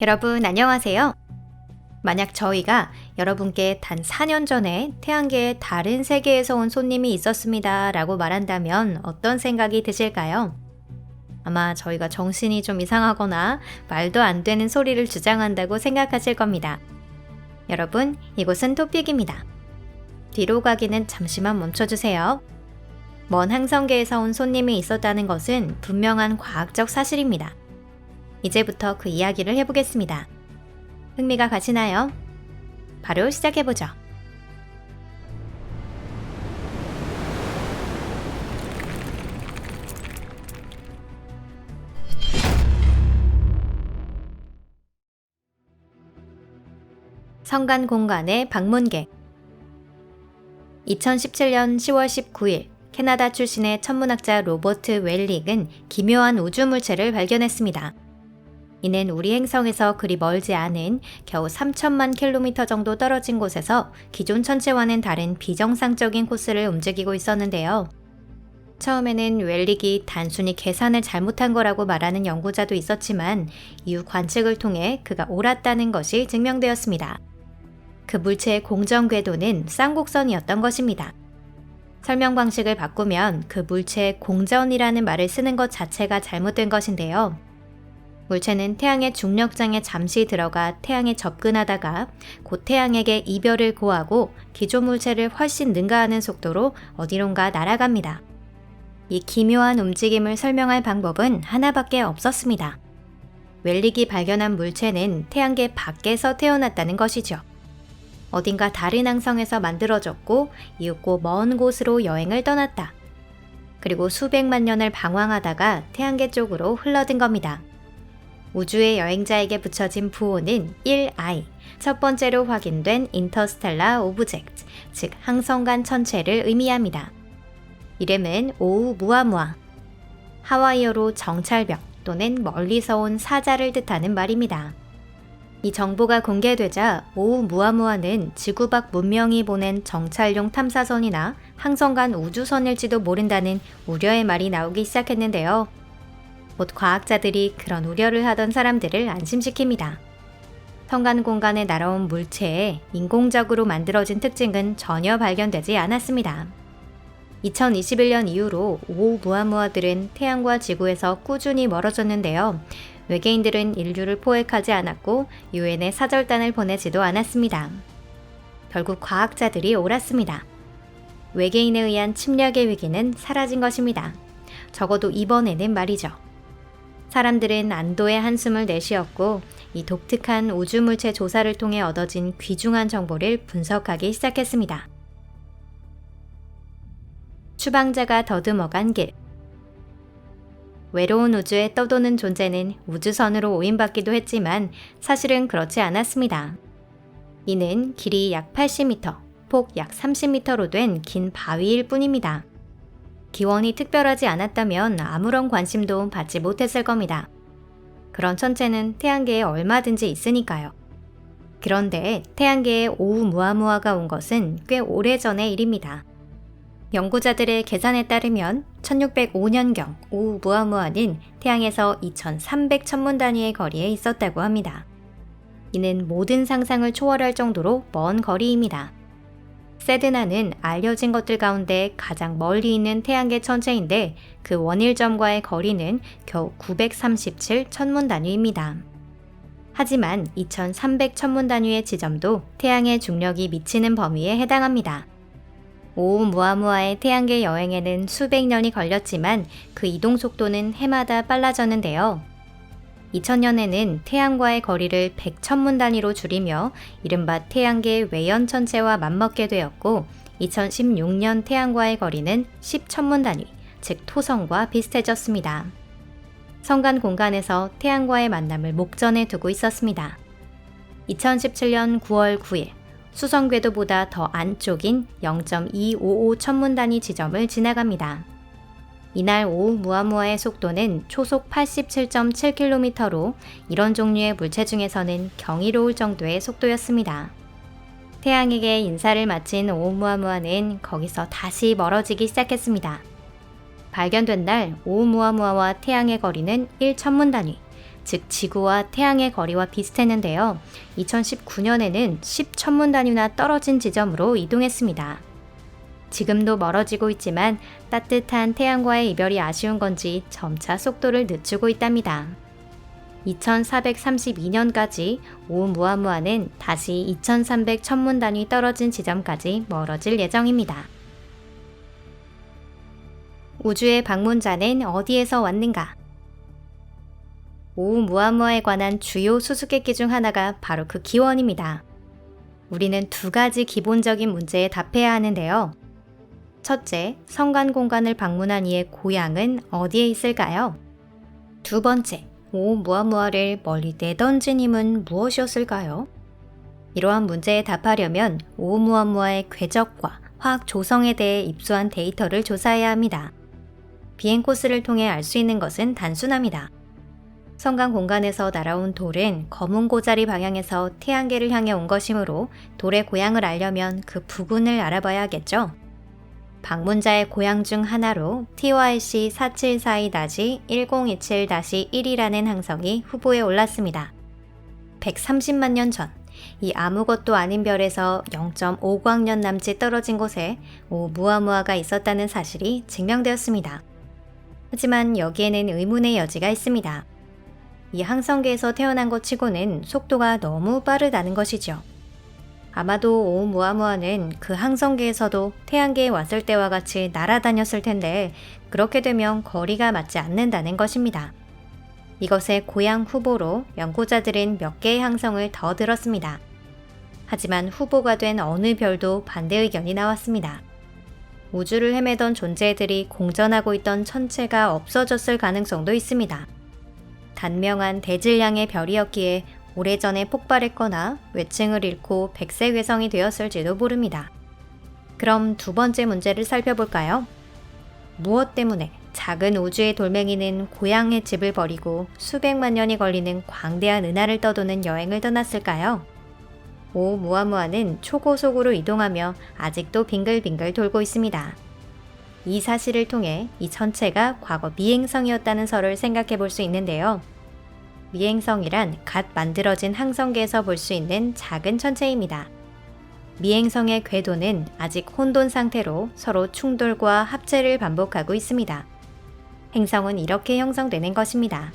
여러분 안녕하세요. 만약 저희가 여러분께 단 4년 전에 태양계의 다른 세계에서 온 손님이 있었습니다 라고 말한다면 어떤 생각이 드실까요? 아마 저희가 정신이 좀 이상하거나 말도 안 되는 소리를 주장한다고 생각하실 겁니다. 여러분, 이곳은 토픽입니다. 뒤로 가기는 잠시만 멈춰주세요. 먼 항성계에서 온 손님이 있었다는 것은 분명한 과학적 사실입니다. 이제부터 그 이야기를 해보겠습니다. 흥미가 가시나요? 바로 시작해보죠. 성간 공간의 방문객 2017년 10월 19일 캐나다 출신의 천문학자 로버트 웰릭은 기묘한 우주 물체를 발견했습니다. 이는 우리 행성에서 그리 멀지 않은 겨우 3천만 킬로미터 정도 떨어진 곳에서 기존 천체와는 다른 비정상적인 코스를 움직이고 있었는데요. 처음에는 웰릭이 단순히 계산을 잘못한 거라고 말하는 연구자도 있었지만 이후 관측을 통해 그가 옳았다는 것이 증명되었습니다. 그 물체의 공정 궤도는 쌍곡선이었던 것입니다. 설명 방식을 바꾸면 그 물체의 공전이라는 말을 쓰는 것 자체가 잘못된 것인데요. 물체는 태양의 중력장에 잠시 들어가 태양에 접근하다가 곧 태양에게 이별을 고하고 기존 물체를 훨씬 능가하는 속도로 어디론가 날아갑니다. 이 기묘한 움직임을 설명할 방법은 하나밖에 없었습니다. 웰릭이 발견한 물체는 태양계 밖에서 태어났다는 것이죠. 어딘가 다른 항성에서 만들어졌고 이윽고 먼 곳으로 여행을 떠났다. 그리고 수백만 년을 방황하다가 태양계 쪽으로 흘러든 겁니다. 우주의 여행자에게 붙여진 부호는 1I, 첫 번째로 확인된 인터스텔라 오브젝트, 즉 항성간 천체를 의미합니다. 이름은 오우 무아무아. 하와이어로 정찰벽 또는 멀리서 온 사자를 뜻하는 말입니다. 이 정보가 공개되자 오우 무아무아는 지구 밖 문명이 보낸 정찰용 탐사선이나 항성간 우주선일지도 모른다는 우려의 말이 나오기 시작했는데요. 곧 과학자들이 그런 우려를 하던 사람들을 안심시킵니다. 성간 공간에 날아온 물체에 인공적으로 만들어진 특징은 전혀 발견되지 않았습니다. 2021년 이후로 오무아무아들은 태양과 지구에서 꾸준히 멀어졌는데요. 외계인들은 인류를 포획하지 않았고 유엔에 사절단을 보내지도 않았습니다. 결국 과학자들이 옳았습니다. 외계인에 의한 침략의 위기는 사라진 것입니다. 적어도 이번에는 말이죠. 사람들은 안도의 한숨을 내쉬었고 이 독특한 우주물체 조사를 통해 얻어진 귀중한 정보를 분석하기 시작했습니다. 추방자가 더듬어 간 길. 외로운 우주에 떠도는 존재는 우주선으로 오인받기도 했지만 사실은 그렇지 않았습니다. 이는 길이 약 80m, 폭 약 30m로 된 긴 바위일 뿐입니다. 기원이 특별하지 않았다면 아무런 관심도 받지 못했을 겁니다. 그런 천체는 태양계에 얼마든지 있으니까요. 그런데 태양계에 오우 무아무아가 온 것은 꽤 오래전의 일입니다. 연구자들의 계산에 따르면 1605년경 오우 무아무아는 태양에서 2300 천문 단위의 거리에 있었다고 합니다. 이는 모든 상상을 초월할 정도로 먼 거리입니다. 세드나는 알려진 것들 가운데 가장 멀리 있는 태양계 천체인데 그 원일점과의 거리는 겨우 937 천문 단위입니다. 하지만 2300 천문 단위의 지점도 태양의 중력이 미치는 범위에 해당합니다. 오무아무아의 태양계 여행에는 수백 년이 걸렸지만 그 이동 속도는 해마다 빨라졌는데요. 2000년에는 태양과의 거리를 100천문 단위로 줄이며 이른바 태양계 외연 천체와 맞먹게 되었고 2016년 태양과의 거리는 10천문 단위, 즉 토성과 비슷해졌습니다. 성간 공간에서 태양과의 만남을 목전에 두고 있었습니다. 2017년 9월 9일 수성 궤도보다 더 안쪽인 0.255 천문 단위 지점을 지나갑니다. 이날 오후 무아무아의 속도는 초속 87.7km로 이런 종류의 물체 중에서는 경이로울 정도의 속도였습니다. 태양에게 인사를 마친 오umu아무아는 거기서 다시 멀어지기 시작했습니다. 발견된 날 오umu아무아와 태양의 거리는 1천문 단위, 즉 지구와 태양의 거리와 비슷했는데요. 2019년에는 10천문 단위나 떨어진 지점으로 이동했습니다. 지금도 멀어지고 있지만 따뜻한 태양과의 이별이 아쉬운 건지 점차 속도를 늦추고 있답니다. 2432년까지 오무아무아는 다시 2300 천문 단위 떨어진 지점까지 멀어질 예정입니다. 우주의 방문자는 어디에서 왔는가? 오무아무아에 관한 주요 수수께끼 중 하나가 바로 그 기원입니다. 우리는 두 가지 기본적인 문제에 답해야 하는데요. 첫째, 성간 공간을 방문한 이의 고향은 어디에 있을까요? 두 번째, 오 무아무아를 멀리 내던진 힘은 무엇이었을까요? 이러한 문제에 답하려면 오 무아무아의 궤적과 화학 조성에 대해 입수한 데이터를 조사해야 합니다. 비행 코스를 통해 알 수 있는 것은 단순합니다. 성간 공간에서 날아온 돌은 검은 고자리 방향에서 태양계를 향해 온 것이므로 돌의 고향을 알려면 그 부근을 알아봐야 하겠죠. 방문자의 고향 중 하나로 TYC 4742-1027-1이라는 항성이 후보에 올랐습니다. 130만 년 전, 이 아무것도 아닌 별에서 0.5광년 남짓 떨어진 곳에 오무아무아가 있었다는 사실이 증명되었습니다. 하지만 여기에는 의문의 여지가 있습니다. 이 항성계에서 태어난 것 치고는 속도가 너무 빠르다는 것이죠. 아마도 오무아무아는 그 항성계에서도 태양계에 왔을 때와 같이 날아다녔을 텐데 그렇게 되면 거리가 맞지 않는다는 것입니다. 이것의 고향 후보로 연구자들은 몇 개의 항성을 더 들었습니다. 하지만 후보가 된 어느 별도 반대 의견이 나왔습니다. 우주를 헤매던 존재들이 공전하고 있던 천체가 없어졌을 가능성도 있습니다. 단명한 대질량의 별이었기에 오래전에 폭발했거나 외층을 잃고 백색 외성이 되었을지도 모릅니다. 그럼 두 번째 문제를 살펴볼까요? 무엇 때문에 작은 우주의 돌멩이는 고향의 집을 버리고 수백만 년이 걸리는 광대한 은하를 떠도는 여행을 떠났을까요? 오 무아무아는 초고속으로 이동하며 아직도 빙글빙글 돌고 있습니다. 이 사실을 통해 이 천체가 과거 미행성이었다는 설을 생각해 볼 수 있는데요. 미행성이란 갓 만들어진 항성계에서 볼 수 있는 작은 천체입니다. 미행성의 궤도는 아직 혼돈 상태로 서로 충돌과 합체를 반복하고 있습니다. 행성은 이렇게 형성되는 것입니다.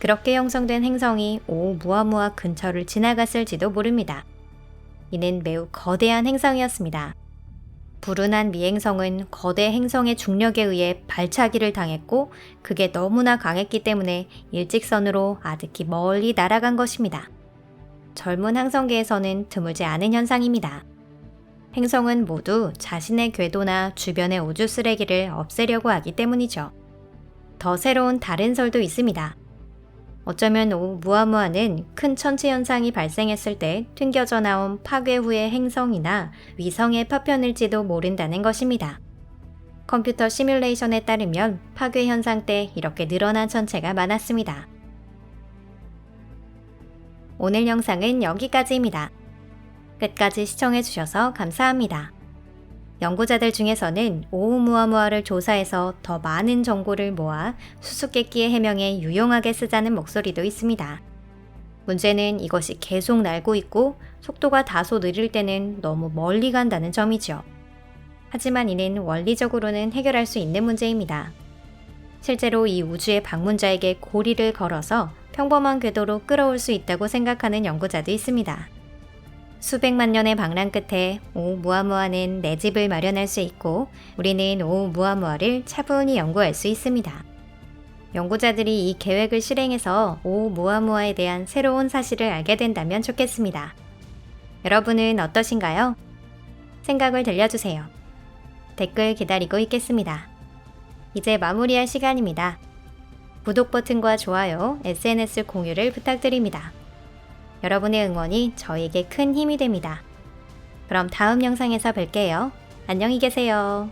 그렇게 형성된 행성이 오 무아무아 근처를 지나갔을지도 모릅니다. 이는 매우 거대한 행성이었습니다. 불운한 미행성은 거대 행성의 중력에 의해 발차기를 당했고 그게 너무나 강했기 때문에 일직선으로 아득히 멀리 날아간 것입니다. 젊은 항성계에서는 드물지 않은 현상입니다. 행성은 모두 자신의 궤도나 주변의 우주 쓰레기를 없애려고 하기 때문이죠. 더 새로운 다른 설도 있습니다. 어쩌면 오무아무아는 큰 천체 현상이 발생했을 때 튕겨져 나온 파괴 후의 행성이나 위성의 파편일지도 모른다는 것입니다. 컴퓨터 시뮬레이션에 따르면 파괴 현상 때 이렇게 늘어난 천체가 많았습니다. 오늘 영상은 여기까지입니다. 끝까지 시청해주셔서 감사합니다. 연구자들 중에서는 오우무아무아를 조사해서 더 많은 정보를 모아 수수께끼의 해명에 유용하게 쓰자는 목소리도 있습니다. 문제는 이것이 계속 날고 있고 속도가 다소 느릴 때는 너무 멀리 간다는 점이죠. 하지만 이는 원리적으로는 해결할 수 있는 문제입니다. 실제로 이 우주의 방문자에게 고리를 걸어서 평범한 궤도로 끌어올 수 있다고 생각하는 연구자도 있습니다. 수백만 년의 방랑 끝에 오 무아무아는 내 집을 마련할 수 있고 우리는 오 무아무아를 차분히 연구할 수 있습니다. 연구자들이 이 계획을 실행해서 오 무아무아에 대한 새로운 사실을 알게 된다면 좋겠습니다. 여러분은 어떠신가요? 생각을 들려주세요. 댓글 기다리고 있겠습니다. 이제 마무리할 시간입니다. 구독 버튼과 좋아요, SNS 공유를 부탁드립니다. 여러분의 응원이 저에게 큰 힘이 됩니다. 그럼 다음 영상에서 뵐게요. 안녕히 계세요.